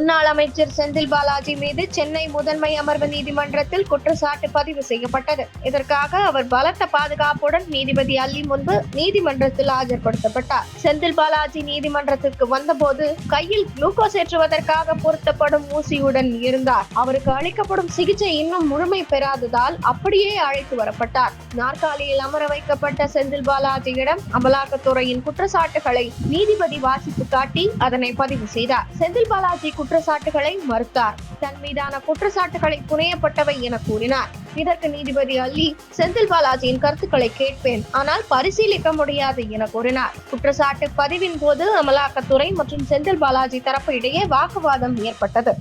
முன்னாள் அமைச்சர் செந்தில் பாலாஜி மீது சென்னை முதன்மை அமர்வு நீதிமன்றத்தில் குற்றச்சாட்டு பதிவு செய்யப்பட்டது. இதற்காக அவர் பலத்த பாதுகாப்புடன் நீதிபதி அள்ளி முன்பு நீதிமன்றத்தில் ஆஜர்படுத்தப்பட்டார். செந்தில் பாலாஜி நீதிமன்றத்திற்கு வந்தபோது கையில் குளுக்கோஸ் ஏற்றுவதற்காக பொருத்தப்படும் ஊசியுடன் இருந்தார். அவருக்கு அளிக்கப்படும் சிகிச்சை இன்னும் முழுமை பெறாததால் அப்படியே அழைத்து வரப்பட்டார். நாற்காலியில் அமர வைக்கப்பட்ட செந்தில் பாலாஜியிடம் அமலாக்கத்துறையின் குற்றச்சாட்டுகளை நீதிபதி வாசித்து காட்டி அதனை பதிவு செய்தார். செந்தில் பாலாஜி குற்றச்சாட்டுகளை மறுத்தார். தன் மீதான குற்றச்சாட்டுகளை புனையப்பட்டவை என கூறினார். இதற்கு நீதிபதி அல்லி செந்தில் பாலாஜியின் கருத்துக்களை கேட்பேன். ஆனால் பரிசீலிக்க முடியாது என கூறினார். குற்றச்சாட்டு பதிவின் போது அமலாக்கத்துறை மற்றும் செந்தில் பாலாஜி தரப்பு இடையே வாக்குவாதம் ஏற்பட்டது.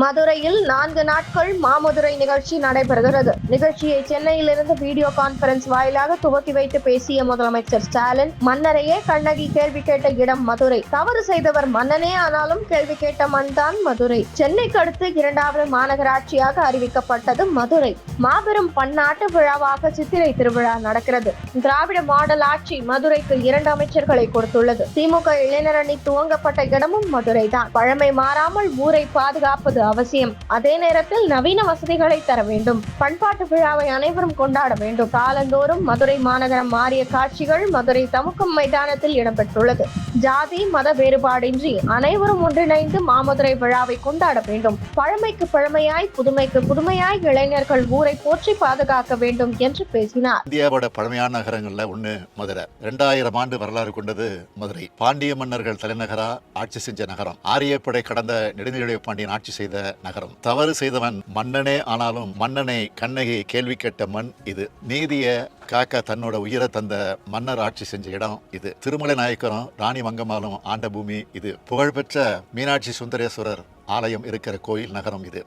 மதுரையில் நான்கு நாட்கள் மாமதுரை நிகழ்ச்சி நடைபெறுகிறது. நிகழ்ச்சியை சென்னையிலிருந்து வீடியோ கான்பரன்ஸ் வாயிலாக துவக்கி வைத்து பேசிய முதலமைச்சர் ஸ்டாலின் மன்னரையே கண்ணகி கேள்வி கேட்ட இடம் மதுரை. தவறு செய்தவர் மன்னனே ஆனாலும் கேள்வி கேட்ட மண் தான் மதுரை. சென்னைக்கு அடுத்து இரண்டாவது மாநகராட்சியாக அறிவிக்கப்பட்டது மதுரை. மாபெரும் பன்னாட்டு விழாவாக சித்திரை திருவிழா நடக்கிறது. திராவிட மாடல் ஆட்சி மதுரைக்கு இரண்டு அமைச்சர்களை கொடுத்துள்ளது. திமுக இளைஞரணி துவங்கப்பட்ட இடமும் மதுரை தான் பழமை மாறாமல் ஊரை பாதுகாப்பது அவசியம். அதே நேரத்தில் நவீன வசதிகளை தர வேண்டும். பண்பாட்டு விழாவை அனைவரும் கொண்டாட வேண்டும். காலந்தோறும் மதுரை மாநகரம் மாறிய காட்சிகள் மதுரை தமுக்கம் மைதானத்தில் இடம்பெற்றுள்ளது. ஜாதி மத வேறுபாடின்றி அனைவரும் ஒன்றிணைந்து மாமதுரை விழாவை கொண்டாட வேண்டும். பழமைக்கு பழமையாய் புதுமைக்கு புதுமையாய் இளைஞர்கள் ஊரை போற்றி பாதுகாக்க வேண்டும் என்று பேசினார். இந்தியாவோட பழமையான நகரங்கள்ல ஒண்ணு மதுரை. இரண்டாயிரம் ஆண்டு வரலாறு கொண்டது மதுரை. பாண்டிய மன்னர்கள் தலைநகரா ஆட்சி செஞ்ச நகரம். ஆரியப்படை கடந்த நெடுநிலை பாண்டியன் ஆட்சி செய்த நகரம். தவறு செய்தவன் மன்னனே ஆனாலும் மன்னனை கண்ணகி கேள்வி கேட்ட மண் இது. நீதிய காக்க தன்னோட உயிரை தந்த மன்னர் ஆட்சி செஞ்ச இடம் இது. திருமலை நாயக்கரும் ராணி மங்கம்மாலும் ஆண்ட பூமி இது. புகழ்பெற்ற மீனாட்சி சுந்தரேஸ்வரர் ஆலயம் இருக்கிற கோயில் நகரம் இது.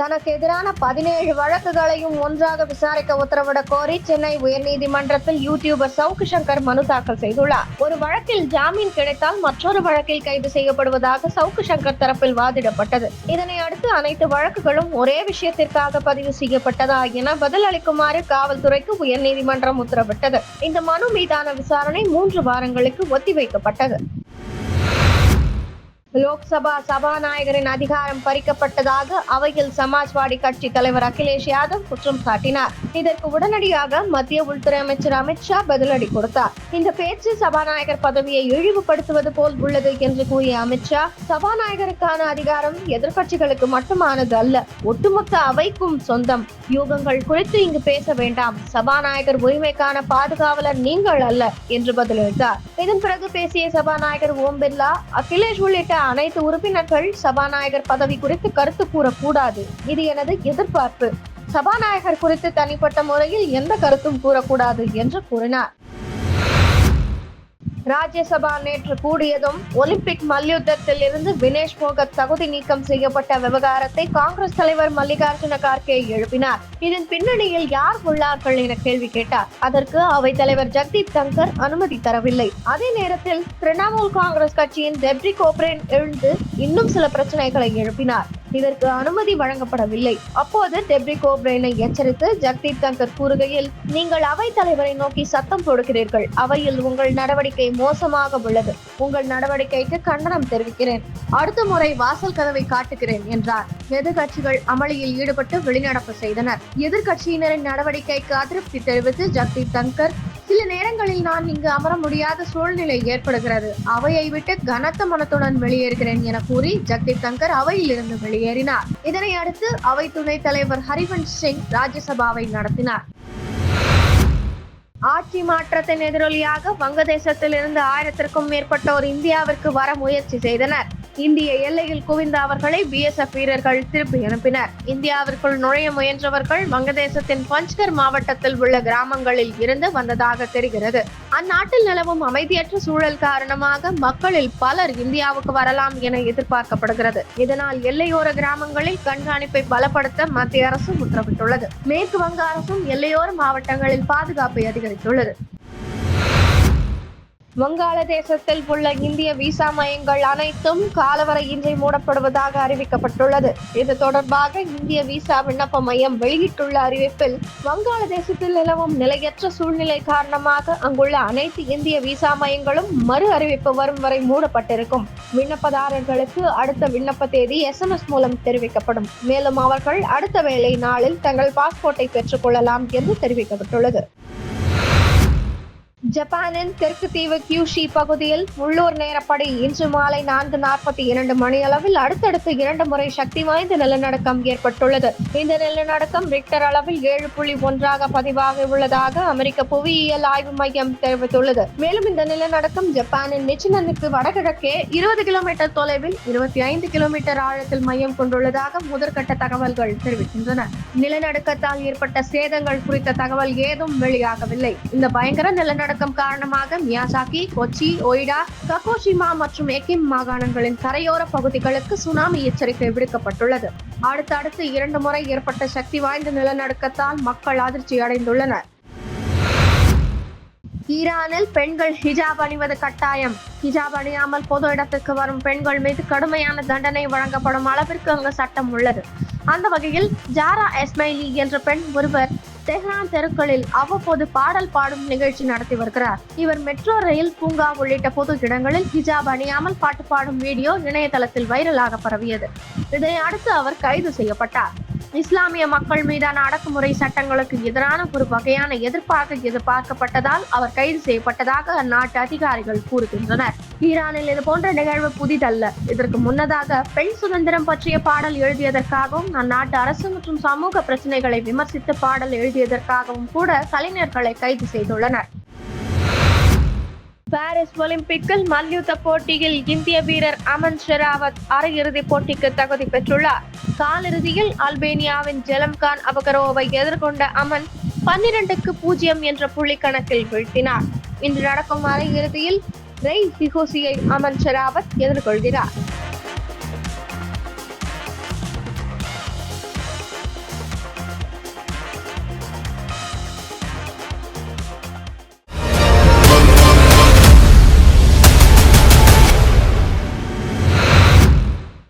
தனக்கு எதிரான பதினேழு வழக்குகளையும் ஒன்றாக விசாரிக்க உத்தரவிட கோரி சென்னை உயர்நீதிமன்றத்தில் யூடியூபர் சவுக்கு சங்கர் மனு தாக்கல் செய்துள்ளார். ஒரு வழக்கில் ஜாமீன் கிடைத்தால் மற்றொரு வழக்கில் கைது செய்யப்படுவதாக சவுக்கு சங்கர் தரப்பில் வாதிடப்பட்டது. இதனை அடுத்து அனைத்து வழக்குகளும் ஒரே விஷயத்திற்காக பதிவு செய்யப்பட்டதா என பதில் அளிக்குமாறு காவல்துறைக்கு உயர்நீதிமன்றம் உத்தரவிட்டது. இந்த மனு மீதான விசாரணை மூன்று வாரங்களுக்கு ஒத்திவைக்கப்பட்டது. லோக்சபா சபாநாயகரின் அதிகாரம் பறிக்கப்பட்டதாக அவையில் சமாஜ்வாடி கட்சி தலைவர் அகிலேஷ் யாதவ் குற்றம் சாட்டினார். இதற்கு உடனடியாக மத்திய உள்துறை அமைச்சர் அமித்ஷா பதிலடி கொடுத்தார். இந்த பேச்சு சபாநாயகர் பதவியை இழிவுபடுத்துவது போல் உள்ளது என்று கூறிய அமித்ஷா சபாநாயகருக்கான அதிகாரம் எதிர்க்கட்சிகளுக்கு மட்டுமானது அல்ல ஒட்டுமொத்த அவைக்கும் சொந்தம். யூகங்கள் குறித்து இங்கு பேச வேண்டாம். சபாநாயகர் உரிமைக்கான பாதுகாவலர் நீங்கள் அல்ல என்று பதிலளித்தார். இதன் பிறகு பேசிய சபாநாயகர் ஓம் பிர்லா அகிலேஷ் உள்ளிட்ட அனைத்து உறுப்பினர்கள் சபாநாயகர் பதவி குறித்து கருத்து கூறக்கூடாது. இது எனது எதிர்பார்ப்பு. சபாநாயகர் குறித்து தனிப்பட்ட முறையில் எந்த கருத்தும் கூறக்கூடாது என்று கூறினார். ராஜ்யசபா நேற்று கூடியதும் ஒலிம்பிக் மல்யுத்தத்தில் இருந்து வினேஷ் போகத் தகுதி நீக்கம் செய்யப்பட்ட விவகாரத்தை காங்கிரஸ் தலைவர் மல்லிகார்ஜுன கார்கே எழுப்பினார். இதன் பின்னணியில் யார் உள்ளார்கள் என கேள்வி கேட்டார். அதற்கு அவைத் தலைவர் ஜக்தீப் தங்கர் அனுமதி தரவில்லை. அதே நேரத்தில் திரிணாமுல் காங்கிரஸ் கட்சியின் டெப்ரி கோப்ரேன் எழுந்து இன்னும் சில பிரச்சனைகளை எழுப்பினார். இதற்கு அனுமதி வழங்கப்படவில்லை. அப்போது டெப்ரி கோப்ரேனை எச்சரித்து ஜக்தீப் தங்கர் கூறுகையில் நீங்கள் அவை தலைவரை நோக்கி சத்தம் போடுகிறீர்கள். அவையில் உங்கள் நடவடிக்கை மோசமாக உள்ளது. உங்கள் நடவடிக்கைக்கு கண்டனம் தெரிவிக்கிறேன். அடுத்த முறை வாசல் கதவை காட்டுகிறேன் என்றார். எதிர்கட்சிகள் அமளியில் ஈடுபட்டு வெளிநடப்பு செய்தனர். எதிர்கட்சியினரின் நடவடிக்கைக்கு அதிருப்தி தெரிவித்து ஜக்தீப் தங்கர் சில நேரங்களில் நான் இங்கு அமர முடியாத சூழ்நிலை ஏற்படுகிறது. அவையை விட்டு கனத்த மனத்துடன் வெளியேறுகிறேன் என கூறி ஜக்தீப் தங்கர் அவையில் இருந்து வெளியேறினார். இதனை அடுத்து அவை துணைத் தலைவர் ஹரிவன்ஷ் சிங் ராஜ்யசபாவை நடத்தினார். ஆட்சி மாற்றத்தின் எதிரொலியாக வங்கதேசத்தில் இருந்து ஆயிரத்திற்கும் மேற்பட்டோர் இந்தியாவிற்கு வர முயற்சி செய்தனர். இந்திய எல்லையில் குவிந்த அவர்களை பிஎஸ்எஃப் வீரர்கள் திருப்பி அனுப்பினர். இந்தியாவிற்குள் நுழைய முயன்றவர்கள் வங்கதேசத்தின் பஞ்ச்கர் மாவட்டத்தில் உள்ள கிராமங்களில் இருந்து வந்ததாக தெரிகிறது. அந்நாட்டில் நிலவும் அமைதியற்ற சூழல் காரணமாக மக்களில் பலர் இந்தியாவுக்கு வரலாம் என எதிர்பார்க்கப்படுகிறது. இதனால் எல்லையோர கிராமங்களில் கண்காணிப்பை பலப்படுத்த மத்திய அரசு உத்தரவிட்டுள்ளது. மேற்கு வங்க அரசும் எல்லையோர மாவட்டங்களில் பாதுகாப்பை அதிகரித்துள்ளது. வங்காளதேசத்தில் உள்ள இந்திய விசா மையங்கள் அனைத்தும் காலவரையின்றி மூடப்படுவதாக அறிவிக்கப்பட்டுள்ளது. இது தொடர்பாக இந்திய விசா விண்ணப்ப மையம் வெளியிட்டுள்ள அறிவிப்பில் வங்காளதேசத்தில் நிலவும் நிலையற்ற சூழ்நிலை காரணமாக அங்குள்ள அனைத்து இந்திய விசா மையங்களும் மறு அறிவிப்பு வரும் வரை மூடப்பட்டிருக்கும். விண்ணப்பதாரர்களுக்கு அடுத்த விண்ணப்ப தேதி எஸ்எம்எஸ் மூலம் தெரிவிக்கப்படும். மேலும் அவர்கள் அடுத்த வேலை நாளில் தங்கள் பாஸ்போர்ட்டை பெற்றுக்கொள்ளலாம் என்று தெரிவிக்கப்பட்டுள்ளது. ஜப்பானின் தெற்கு தீவு கியூஷி பகுதியில் உள்ளூர் நேரப்படி இன்று மாலை நான்கு நாற்பத்தி இரண்டு மணியளவில் அடுத்தடுத்து இரண்டு முறை சக்தி வாய்ந்த நிலநடுக்கம் ஏற்பட்டுள்ளது. இந்த நிலநடுக்கம் ரிக்டர் அளவில் ஏழு புள்ளி ஒன்றாக பதிவாக உள்ளதாக அமெரிக்க புவியியல் ஆய்வு மையம் தெரிவித்துள்ளது. மேலும் இந்த நிலநடுக்கம் ஜப்பானின் நிச்சினனுக்கு வடகிழக்கே இருபது கிலோமீட்டர் தொலைவில் இருபத்தி ஐந்து கிலோமீட்டர் ஆழத்தில் மையம் கொண்டுள்ளதாக முதற்கட்ட தகவல்கள் தெரிவிக்கின்றன. நிலநடுக்கத்தால் ஏற்பட்ட சேதங்கள் குறித்த தகவல் ஏதும் வெளியாகவில்லை. இந்த பயங்கர நிலநடுக்கம் காரணமாக மியாசாக்கி கொச்சி ஒய்டா ககோஷிமா மற்றும் எக்கிம் மாகாணங்களின் கரையோர பகுதிகளுக்கு சுனாமி எச்சரிக்கை விடுக்கப்பட்டுள்ளது. அடுத்தடுத்து இரண்டு முறை ஏற்பட்ட சக்தி வாய்ந்த நிலநடுக்கத்தால் மக்கள் அதிர்ச்சி அடைந்துள்ளனர். ஈரானில் பெண்கள் ஹிஜாப் அணிவது கட்டாயம். ஹிஜாப் அணியாமல் பொது இடத்துக்கு வரும் பெண்கள் மீது கடுமையான தண்டனை வழங்கப்படும் அளவிற்கு அங்கு சட்டம் உள்ளது. அந்த வகையில் ஜாரா எஸ்மைலி என்ற பெண் ஒருவர் தெஹ்ரான் தெருக்களில் அவ்வப்போது பாடல் பாடும் நிகழ்ச்சி நடத்தி வருகிறார். இவர் மெட்ரோ ரயில் பூங்கா உள்ளிட்ட பொது இடங்களில் ஹிஜாப் அணியாமல் பாட்டு பாடும் வீடியோ இணையதளத்தில் வைரலாக பரவியது. இதனை அடுத்து அவர் கைது செய்யப்பட்டார். இஸ்லாமிய மக்கள் மீதான அடக்குமுறை சட்டங்களுக்கு எதிரான ஒரு வகையான எதிர்ப்பாக எதிர்பார்க்கப்பட்டதால் அவர் கைது செய்யப்பட்டதாக அந்நாட்டு அதிகாரிகள் கூறுகின்றனர். ஈரானில் இது போன்ற நிகழ்வு புதிதல்ல. இதற்கு முன்னதாக பெண் சுதந்திரம் பற்றிய பாடல் எழுதியதற்காகவும் அந்நாட்டு அரசு மற்றும் சமூக பிரச்சனைகளை விமர்சித்து பாடல் எழுதியதற்காகவும் கூட கலைஞர்களை கைது செய்துள்ளனர். பாரிஸ் ஒலிம்பிக்கில் மல்யுத்த போட்டியில் இந்திய வீரர் அமன் ஷெராவத் அரையிறுதிப் போட்டிக்கு தகுதி பெற்றுள்ளார். காலிறுதியில் அல்பேனியாவின் ஜெலம்கான் அபகரோவை எதிர்கொண்ட அமன் பன்னிரண்டுக்கு பூஜ்ஜியம் என்ற புள்ளி கணக்கில் வீழ்த்தினார். இன்று நடக்கும் அரையிறுதியில் ரெய் சிகோசியை அமன் ஷெராவத் எதிர்கொள்கிறார்.